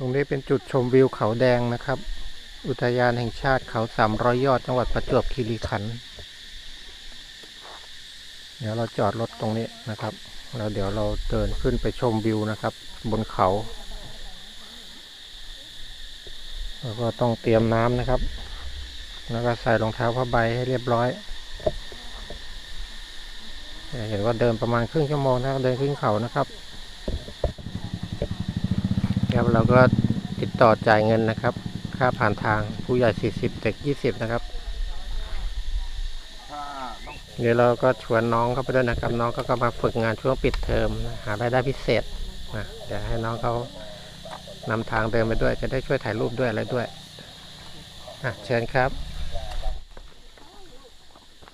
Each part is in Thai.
ตรงนี้เป็นจุดชมวิวเขาแดงนะครับ อุทยานแห่งชาติเขาสามร้อยยอดจังหวัดประจวบคีรีขันธ์เดี๋ยวเราจอดรถตรงนี้นะครับแล้วเดี๋ยวเราเดินขึ้นไปชมวิวนะครับ บนเขา แล้วก็ต้องเตรียมน้ำนะครับ แล้วก็ใส่รองเท้าผ้าใบให้เรียบร้อยเห็นว่าเดินประมาณครึ่งชั่วโมงนะเดินขึ้นเขานะครับ แล้วเราก็ติดต่อจ่ายเงินนะครับ ค่าผ่านทางผู้ใหญ่ 40 เด็ก 20 นะครับถ้าต้องเดี๋ยวเราก็ชวนน้องเข้าไปด้วยนะครับ น้องก็ก็มาฝึกงานช่วงปิดเทอมนะหารายได้พิเศษนะเดี๋ยวให้น้องเขานำทางเดินไปด้วย จะได้ช่วยถ่ายรูปด้วยอะไรด้วยอะเชิญครับ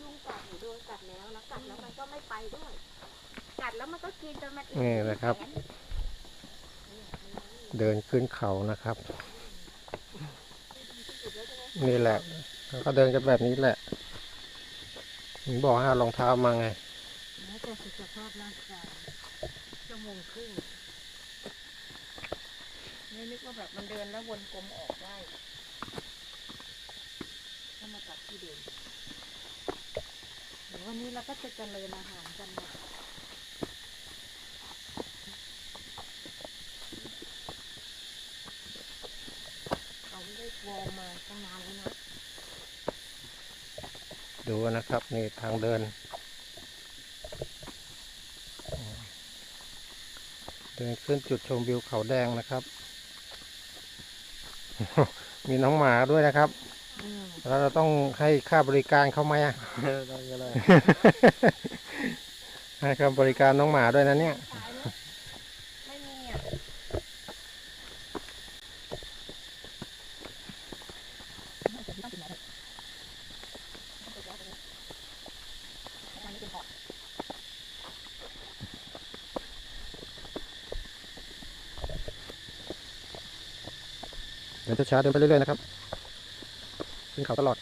ยุงกัดหนูโดนกัดแล้วแล้วกัดแล้วมันก็ไม่ไปด้วยกัดแล้วมันก็กินจนมันนี่นะครับ เดินขึ้นเขานะครับ นี่แหละแล้วก็เดินกันแบบนี้แหละผมบอกให้รองเท้ามาไงแล้วแต่สุขภาพร่างกายชั่วโมงครึ่งไม่นึกว่าแบบมันเดินแล้ววนกลมออกได้ก็มาตัดที่เดิมเดี๋ยววันนี้เราก็จะเจริญอาหารกันนะเขาไม่ได้ วอร์มมาตั้งนานแล้วนะ ดูนะครับนี่ทางเดิน เดินขึ้นจุดชมวิวเขาแดงนะครับ มีน้องหมาด้วยนะครับอืมแล้วเราต้องให้ค่าบริการเขาไหมอะได้ก็ได้ให้ค่าบริการน้องหมาด้วยนะเนี่ย ขายไหมไม่มีอะ เดิน ช้าๆเดินไปเรื่อยๆนะครับขึ้นเขาตลอด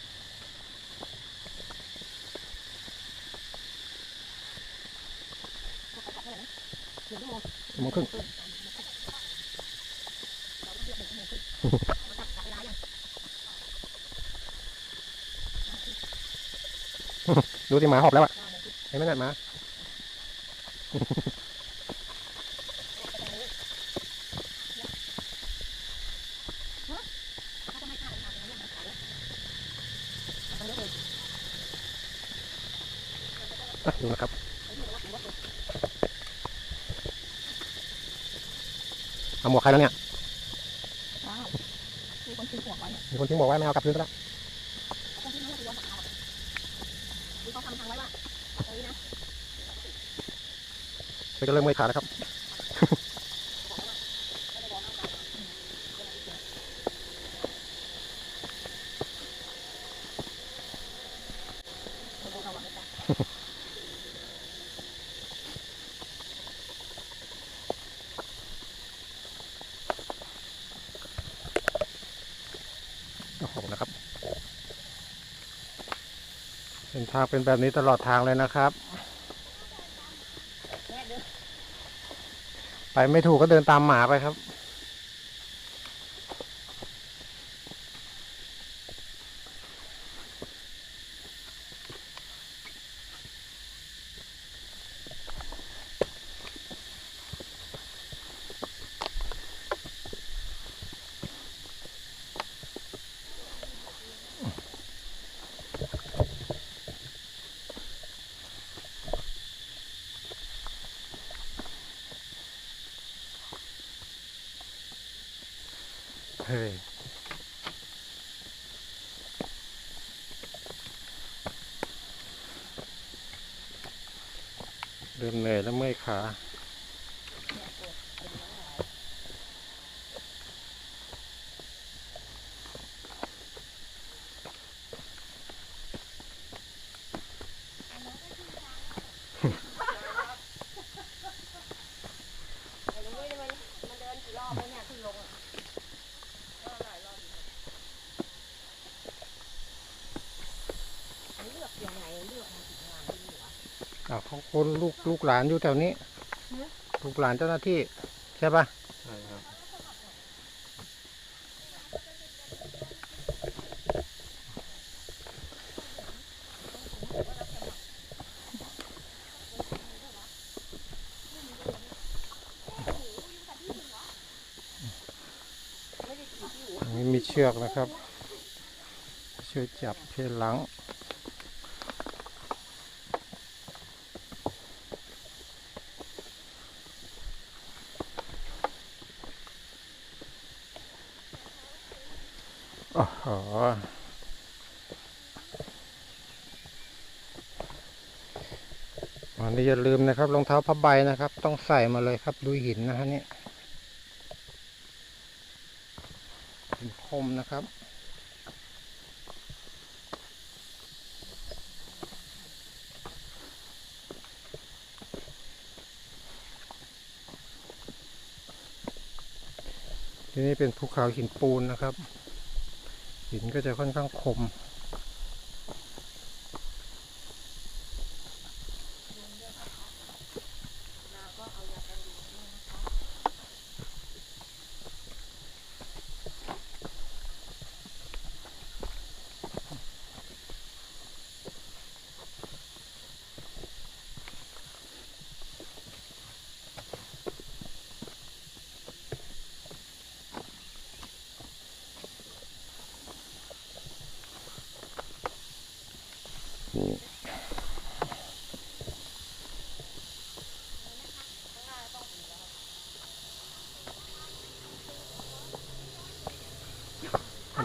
โมงครึ่งดูที่หมาหอบแล้วอะเห็นไหมเนี่ยหมา อะดูนะครับ เอาหมวกใครแล้วเนี่ย ว้าวมีคนซื้อหัวไว้ มีคนทิ้งบอกว่าไม่เอากลับคืนซะแล้วคนที่รู้ว่าตัวเขาคือเขาทำทางไว้ว่าเอ้ยนะไปก็เริ่มเมื่อยขาแล้วครับ โอ้โหนะครับเส้นทางเป็นแบบนี้ตลอดทางเลยนะครับ ไปไม่ถูกก็เดินตามหมาไปครับ เดินเหนื่อยแล้วเมื่อยขา หลานอยู่แถวนี้ ลูกหลานเจ้าหน้าที่ ใช่ปะใช่ครับนี่มีเชือกนะครับ เชือกจับเพลหลัง อันนี้อย่าลืมนะครับรองเท้าผ้าใบนะครับ ต้องใส่มาเลยครับดูหินนะฮะนี่หินคมนะครับที่นี่เป็นภูเขาหินปูนนะครับ หินก็จะค่อนข้างคม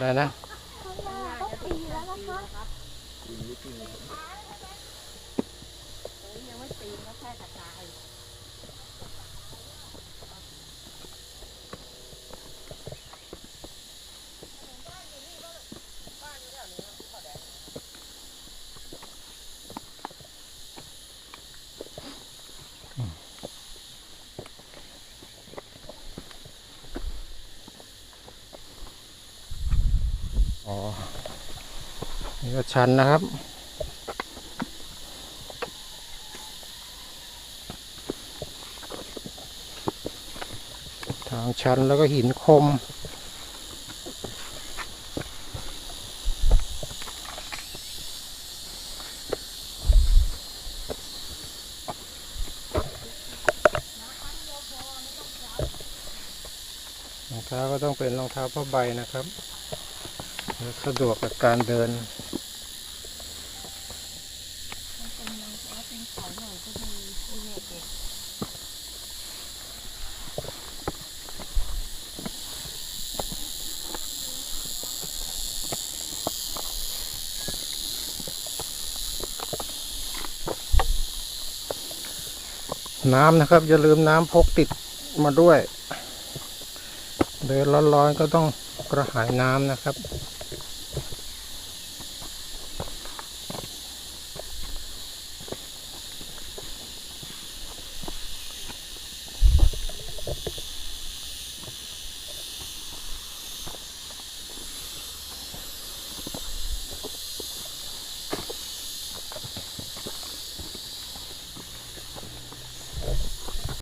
อะไรนะ ต้องปีแล้วนะคะยังไม่ปีนก็แค่กระจาย อ๋อ นี่ก็ชันนะครับ ทางชันแล้วก็หินคมรองเท้าก็ต้องเป็นรองเท้าผ้าใบนะครับ สะดวกกับการเดิน เป็นเขาหน่อยก็ดีดีเด็ก น้ำนะครับ อย่าลืมน้ำพกติดมาด้วย เดินร้อนๆก็ต้องกระหายน้ำนะครับ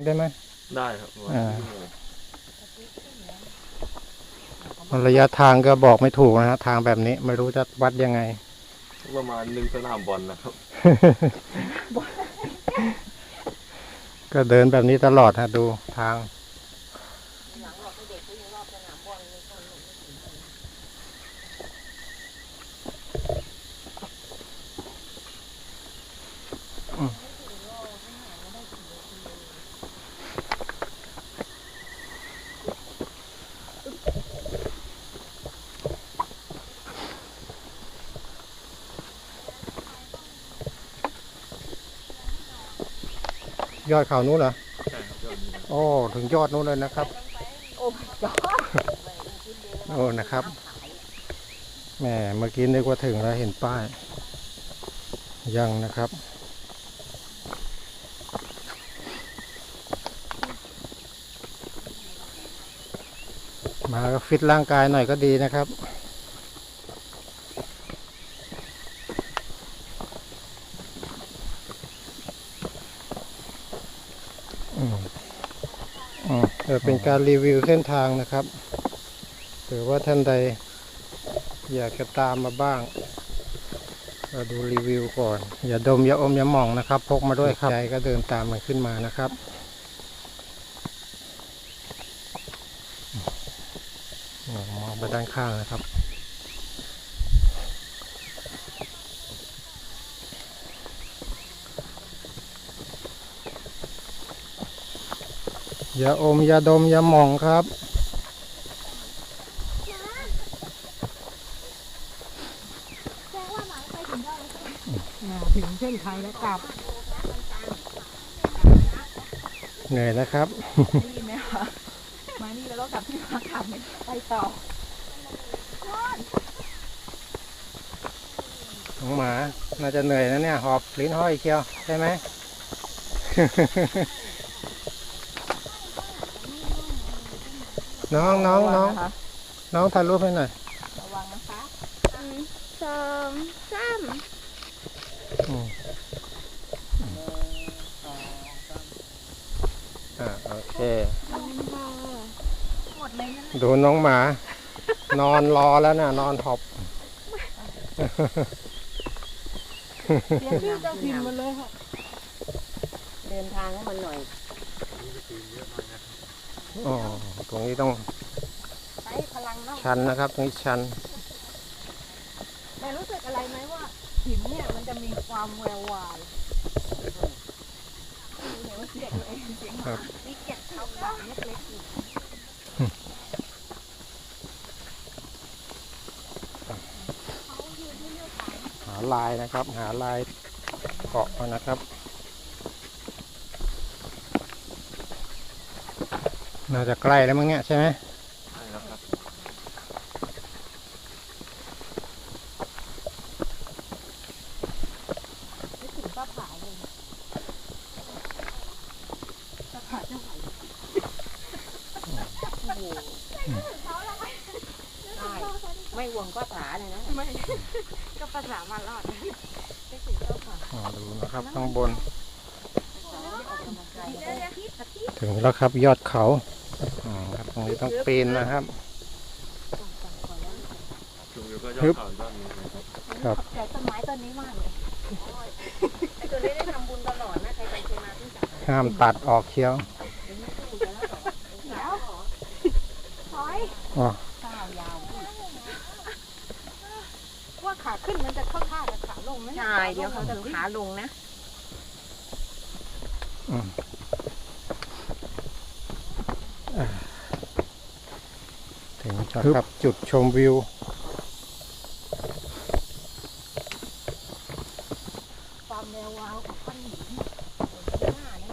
ได้ไหม ได้ครับประมาณ อ่า ชั่วโมง มัน ระยะทางก็บอกไม่ถูกนะฮะทางแบบนี้ไม่รู้จะวัดยังไง ประมาณหนึ่งสนามบอลนะครับ ก็เดินแบบนี้ตลอดฮะดูทาง หลังบอกให้เด็กเขายังรอบสนามบอลเลยคนหนึ่ง ยอดเขานู้นเหรอใช่ครับยอดนี้นะโอ้ถึงยอดนู้นเลยนะครับ โอ้ยอดโอ้นะครับแหมเมื่อกี้นึกว่าถึงแล้วเห็นป้าย ยังนะครับ มาก็ฟิตร่างกายหน่อยก็ดีนะครับ อืมอืม เออเป็นการรีวิวเส้นทางนะครับเผื่อว่าท่านใดอยากจะตามมาบ้างเราดูรีวิวก่อน อย่าดมอย่าอมอย่าหม่องนะครับ พกมาด้วยครับใจก็เดินตามมันขึ้นมานะครับนอ๋อมองไปด้านข้างนะครับ ย่าอมอย่าดมอย่าหมองครับแจ้งว่าหมาไปถึงได้แล้วอ่าถึงเส้นชัยแล้วกลับเหนื่อยนะครับ ได้ยินไหมคะมานี่แล้วก็กลับที่พักกลับไม่ไปต่อน้องหมา น่าจะเหนื่อยนะเนี่ย หอบลิ้นห้อยเชียว ใช่ไหม น้องน้องน้องระวัะคะน้องถ่ายรูปให้หน่อยระวังนะคะหนึ่งสองสามอืมอ่าโอเค หมดเลยนะดูน้องหมา นอนรอแล้วนะนอนหอบเรียกชื่อเจ้าถิ่นมาเลยค่ะเดินทางให้มันหน่อย อ๋อตรงนี้ต้องใช้พลังเนาะชันนะครับตรงนี้ชัน แต่รู้สึกอะไรไหมว่าหินเนี่ยมันจะมีความแวววาวเห็นว่าเสียงตัวเองจริงครับมีเกล็ดขาวๆเล็กๆอยู่หาลายนะครับ หาลายเกาะมานะครับ น่าจะใกล้แล้วมั้งเนี่ยใช่ไหมใช่แล้วครับนึกถึงป้าผาเลยป้าผาเจ้าไหวโอ้โหใช่ไม่ห่วงก็ผาเลยนะไม่ก็ภาษามารอดนึกถึงเจ้าผาอ๋อดูนะครับข้างบนออกกำลังกายเดี๋ยวเดี๋ยวพี่กับพี่ถึงแล้วครับยอดเขาอ๋อครับ ตรงนี้ต้องปีนนะครับจุงอยู่ก็ยอฮึดบเขาด้านนี้นะครับครับขอบใจต้นไม้ต้นนี้มากเลยไอ้ตัวนี้ได้ทำบุญตลอดนะใครไปใครมาที่จับห้ามตัดออกเชียวถอยอ๋อก้าวยาวว่าขาขึ้นมันจะเข้าท่ากับขาลงไหมใช่เดี๋ยวเขาจะขาลงนะอืมอ่า ถึงแล้วครับจุดชมวิว ความแนววาวของก้อนหินหน้านี่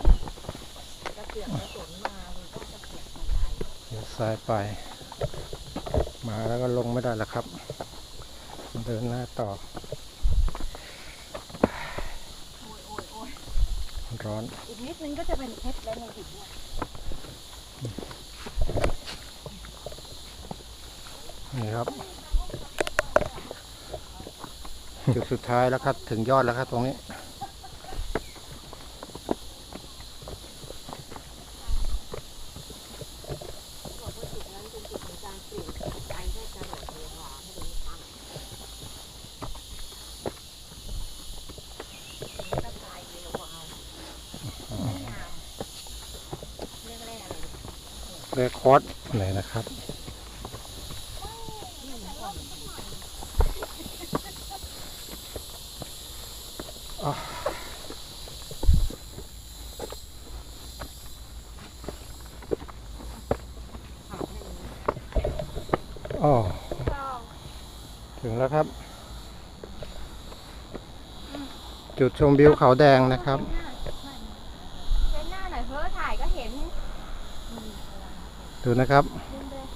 จะเปลี่ยนกระสุนมามันก็จะเปลี่ยนมาได้เดี๋ยวซ้ายไป มาแล้วก็ลงไม่ได้แล้วครับ เดินหน้าต่อ ร้อน อีกนิดนึงก็จะเป็นเพชรแล้วในหินเนี่ย นี่ครับ จุดสุดท้ายแล้วครับ ถึงยอดแล้วครับตรงนี้ เรคคอร์ดเลยนะครับ อ๋ออ๋อ สอง ถึงแล้วครับ จุดชมวิวเขาแดงนะครับเดินหน้าหน่อยเพ้อถ่ายก็เห็นดูนะครับดึงเลย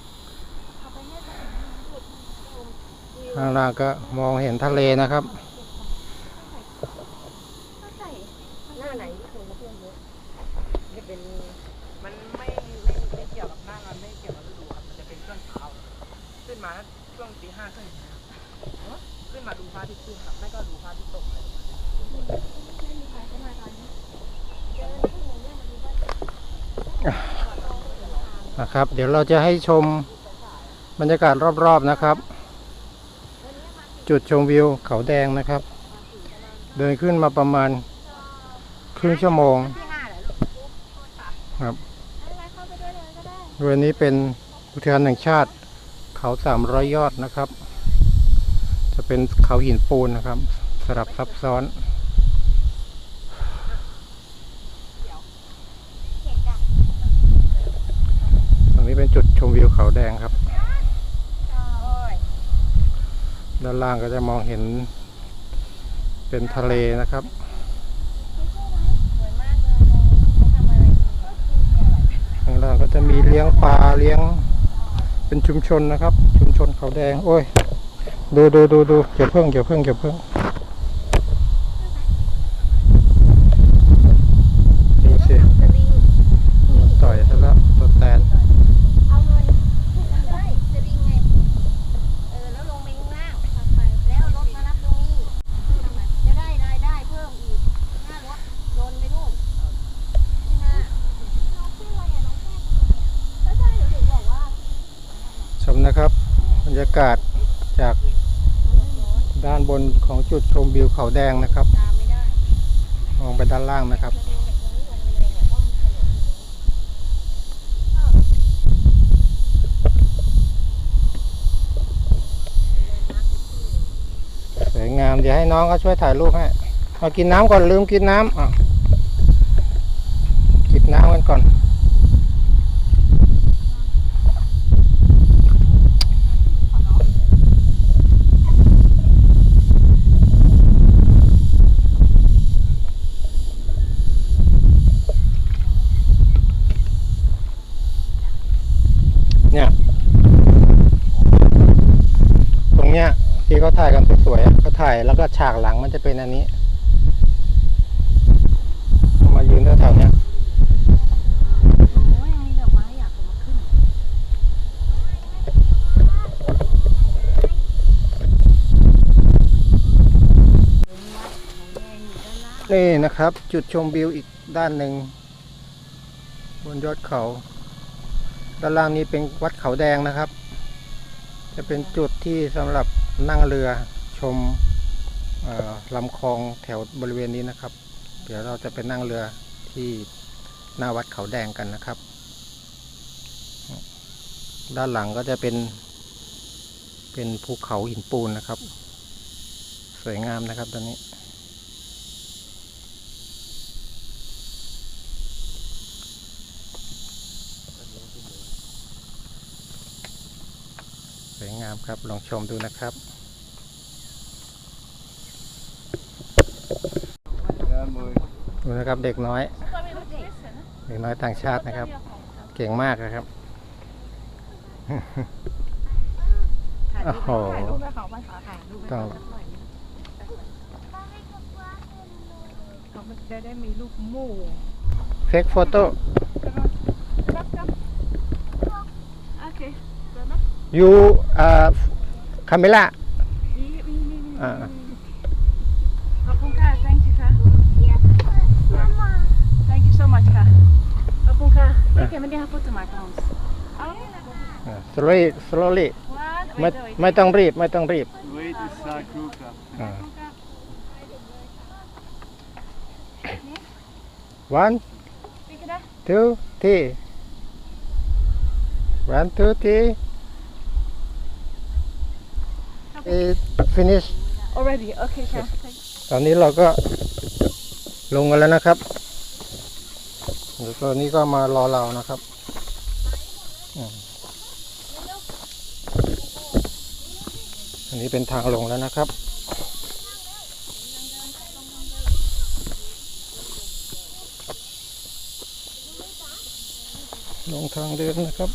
เอาไปให้เขาเห็นวิวข้างล่างก็มองเห็นทะเลนะครับก็ใส่หน้าไหนที่คนมาเที่ยวเยอะจะเป็นมันไม่ไม่ไม่เกี่ยวกับหน้ามันไม่เกี่ยวกับฤดูครับมันจะเป็นช่วงเช้าขึ้นมาช่วงตีห้าครึ่งนะครับขึ้นมาดูพระอาทิตย์ขึ้นครับไม่ก็ดู นะครับ เดี๋ยวเราจะให้ชมบรรยากาศรอบๆนะครับ จุดชมวิวเขาแดงนะครับ เดินขึ้นมาประมาณครึ่งชั่วโมงครับไม่เป็นไรเข้าไปด้วยเลยก็ได้บริเวณนี้เป็นอุทยานแห่งชาติเขาสามร้อยยอดนะครับ จะเป็นเขาหินปูนนะครับสลับซับซ้อน ตรงนี้เป็นจุดชมวิวเขา แดงครับ ด้านล่างก็จะมองเห็นเป็นทะเลนะครับข้างล่างก็จะมีเลี้ยงปลาเลี้ยง เป็นชุมชนนะครับ ชุมชนเขาแดง โอ้ย ดูดูดูดูเกี่ยวเพิ่งเกี่ยวเพิ่งเกี่ยวเพิ่งดูสิมันต่อยซะแล้วตัวแตน เอาเงินได้จะดีไง เออ แล้วลงไปข้างล่างแล้วรถมารับตรงนี้ จะได้รายได้เพิ่มอีกหน้ารถโดนไปนู่นนี่นะน้องชื่ออะไรอะน้องแป้งก็ใช่เดี๋ยวถึงบอกว่า ชมนะครับ บรรยากาศจากด้านบนของจุดชมวิวเขาแดงนะครับ มองไปด้านล่างนะครับสวยงาม เดี๋ยวให้น้องเขาช่วยถ่ายรูปให้เอากินน้ำก่อนลืมกินน้ำอะกินน้ำกันก่อน เนี่ย ตรงเนี้ย ที่เขาถ่ายกันสวยๆเขาถ่ายแล้วก็ฉากหลังมันจะเป็นอันนี้ มายืนแถวๆเนี้ยเนนี่นะครับ จุดชมวิวอีกด้านหนึ่ง บนยอดเขา ด้านล่างนี้เป็นวัดเขาแดงนะครับ จะเป็นจุดที่สำหรับ นั่งเรือชมลำคลองแถวบริเวณนี้นะครับ เดี๋ยวเราจะไปนั่งเรือที่หน้าวัดเขาแดงกันนะครับ ด้านหลังก็จะเป็นเป็นภูเขาหินปูนนะครับ สวยงามนะครับตอนนี้ สวยงาม ครับ ลองชมดูนะครับดูนะครับเด็กน้อย เด็กน้อยต่างชาตินะครับ เก่งมากนะครับโอ้โหถ่ายรูปให้เขาไปขอถ่ายรูปให้ต้อเขางเขาจะได้มีรูปหมู่เฟกโฟโต้โอเคยูอ่าคาเมล่านี่นี่นี่นี่อ่าขอบคุณค่ะ thank you ค่ะ thank you so much ค่ะขอบคุณค่ะ Oké, men det har fått maken ons. สโลลี่สโลลี่ What? ไม่ไม่ต้องรีบ ไม่ต้องรีบ Wait is Sakruka. อ่า one Vilka där? two three one two three it finish Already? Okej, okay, ตอนนี้เราก็ลงกันแล้วนะครับแล้วก็นี่ก็มารอเรานะครับอืมอันนี้เป็นทางลงแล้วนะครับลงทางเดินนะครับ